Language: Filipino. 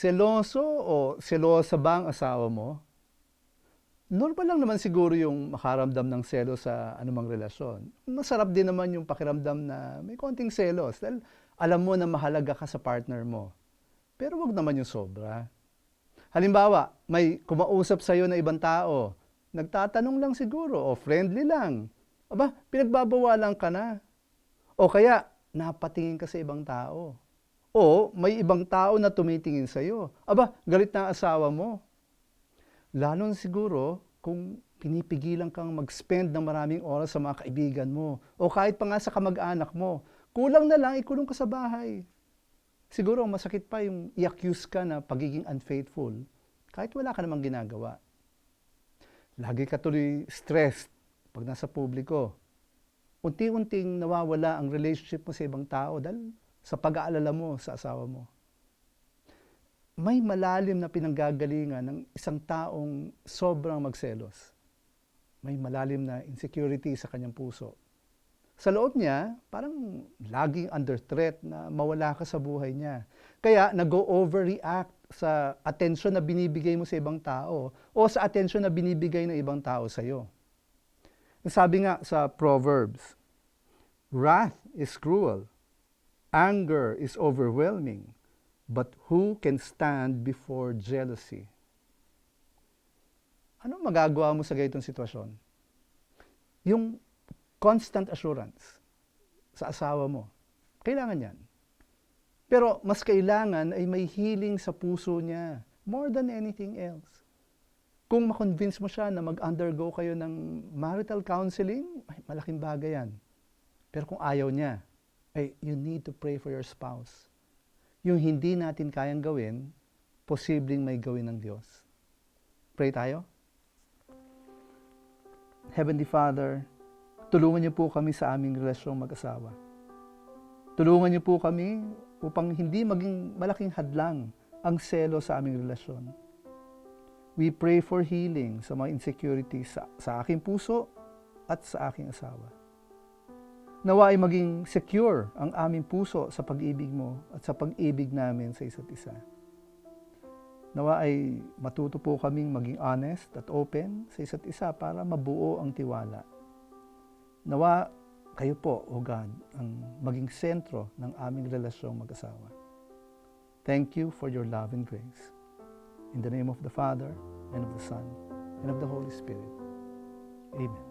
Seloso o selosa ba ang asawa mo? Normal lang naman siguro yung makaramdam ng selo sa anumang relasyon. Masarap din naman yung pakiramdam na may konting selos dahil alam mo na mahalaga ka sa partner mo. Pero wag naman yung sobra. Halimbawa, may kumausap sa'yo na ibang tao. Nagtatanong lang siguro o friendly lang. Aba, pinagbabawalan ka na. O kaya, napatingin ka sa ibang tao. O may ibang tao na tumitingin sa'yo. Aba, galit na asawa mo. Lalo siguro kung pinipigilan kang mag-spend ng maraming oras sa mga kaibigan mo o kahit pa nga sa kamag-anak mo. Kulang na lang, ikulong ka sa bahay. Siguro masakit pa yung i-accuse ka na pagiging unfaithful kahit wala ka namang ginagawa. Lagi ka tuloy stressed pag nasa publiko. Unti-unting nawawala ang relationship mo sa ibang tao dahil sa pag-aalala mo sa asawa mo may malalim na pinanggagalingan ng isang taong sobrang magselos. May malalim na insecurity sa kanyang puso. Sa loob niya, parang laging under threat na mawala ka sa buhay niya. Kaya nag-overreact sa attention na binibigay mo sa ibang tao o sa attention na binibigay ng ibang tao sa iyo. Sabi nga sa Proverbs, Wrath is cruel, anger is overwhelming, But who can stand before jealousy? Ano magagawa mo sa ganitong sitwasyon? Yung constant assurance sa asawa mo. Kailangan yan. Pero mas kailangan ay may healing sa puso niya more than anything else. Kung makonvince mo siya na mag-undergo kayo ng marital counseling, malaking bagay yan. Pero kung ayaw niya, ay, you need to pray for your spouse yung hindi natin kayang gawin, posibleng may gawin ng Diyos. Pray tayo. Heavenly Father, tulungan niyo po kami sa aming relasyong mag-asawa. Tulungan niyo po kami upang hindi maging malaking hadlang ang selo sa aming relasyon. We pray for healing sa mga insecurities sa, sa aking puso at sa aking asawa. Nawa ay maging secure ang aming puso sa pag-ibig mo at sa pag-ibig namin sa isa't isa. Nawa ay matuto po kaming maging honest at open sa isa't isa para mabuo ang tiwala. Nawa kayo po, O God, ang maging sentro ng aming relasyong mag-asawa. Thank you for your love and grace. In the name of the Father, and of the Son, and of the Holy Spirit. Amen.